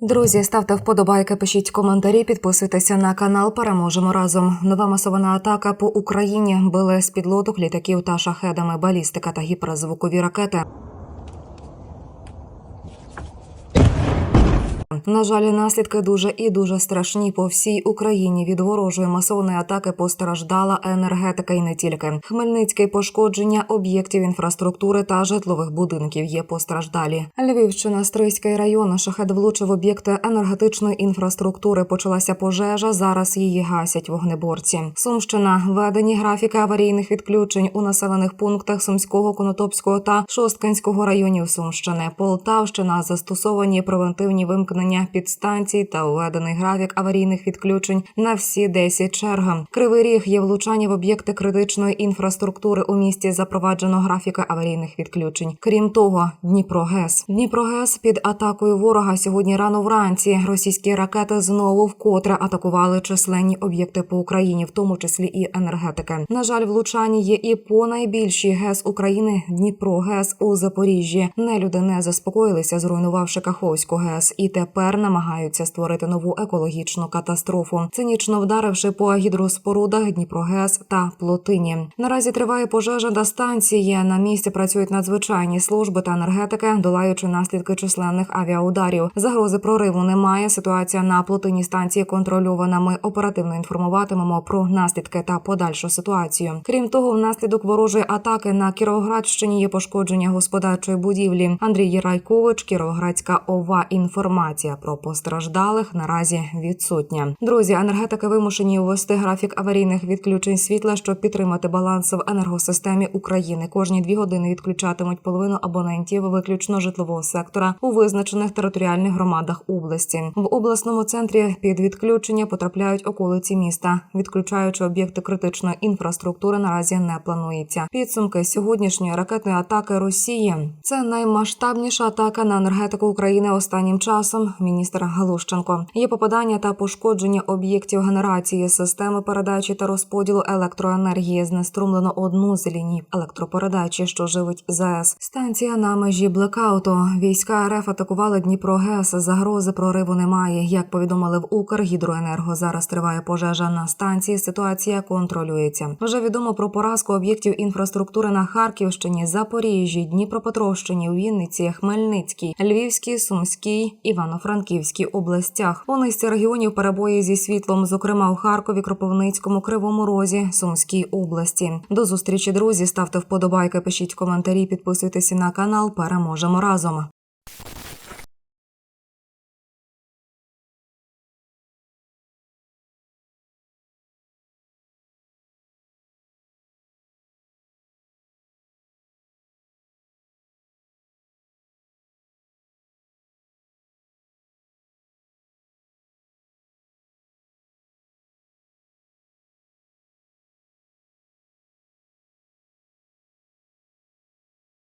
Друзі, ставте вподобайки, пишіть коментарі, підписуйтеся на канал. Переможемо разом. Нова масована атака по Україні били з підлоток літаків та шахедами, балістика та гіперзвукові ракети. На жаль, наслідки дуже і дуже страшні по всій Україні. Від ворожої масовної атаки постраждала енергетика і не тільки. Хмельницький пошкодження об'єктів інфраструктури та житлових будинків є постраждалі. Львівщина, Стрийський район, шахет влучив об'єкти енергетичної інфраструктури. Почалася пожежа. Зараз її гасять вогнеборці. Сумщина ведені графіки аварійних відключень у населених пунктах Сумського, Конотопського та Шостканського районів Сумщини. Полтавщина застосовані превентивні вимкнення підстанцій та введений графік аварійних відключень на всі 10 черг. Кривий ріг є влучання в об'єкти критичної інфраструктури у місті. Запроваджено графіки аварійних відключень. Крім того, Дніпрогес. Дніпрогес під атакою ворога сьогодні рано вранці. Російські ракети знову вкотре атакували численні об'єкти по Україні, в тому числі і енергетики. На жаль, влучання є і по найбільшій ГЕС України Дніпрогес у Запоріжжі. Нелюди не заспокоїлися, зруйнувавши Каховську ГЕС, і тепер намагаються створити нову екологічну катастрофу, цинічно вдаривши по гідроспорудах Дніпрогес та Плотині. Наразі триває пожежа на станції. На місці працюють надзвичайні служби та енергетики, долаючи наслідки численних авіаударів. Загрози прориву немає. Ситуація на плотині станції контрольована. Ми оперативно інформуватимемо про наслідки та подальшу ситуацію. Крім того, внаслідок ворожої атаки на Кіровоградщині є пошкодження господарчої будівлі. Андрій Райкович, Кіровоградська ова. Інформація про постраждалих наразі відсутня. Друзі, енергетики вимушені ввести графік аварійних відключень світла, щоб підтримати баланс в енергосистемі України. Кожні дві години відключатимуть половину абонентів виключно житлового сектора у визначених територіальних громадах області. В обласному центрі під відключення потрапляють околиці міста, відключаючи об'єкти критичної інфраструктури. Наразі не планується. Підсумки сьогоднішньої ракетної атаки Росії це наймасштабніша атака на енергетику України останнім часом. Міністр Галущенко є попадання та пошкодження об'єктів генерації системи передачі та розподілу електроенергії. Знеструмлено одну з ліній електропередачі, що живить ЗАЕС. Станція на межі блекауту. Війська РФ атакували Дніпрогес. Загрози прориву немає. Як повідомили в Укргідроенерго, зараз триває пожежа на станції. Ситуація контролюється. Вже відомо про поразку об'єктів інфраструктури на Харківщині, Запоріжжі, Дніпропетровщині, Вінниці, Хмельницькій, Львівській, Сумській, Івано-Франківській областях. У низці регіонів перебої зі світлом, зокрема у Харкові, Кропивницькому, Кривому Розі, Сумській області. До зустрічі, друзі. Ставте вподобайки, пишіть коментарі, підписуйтеся на канал. Переможемо разом.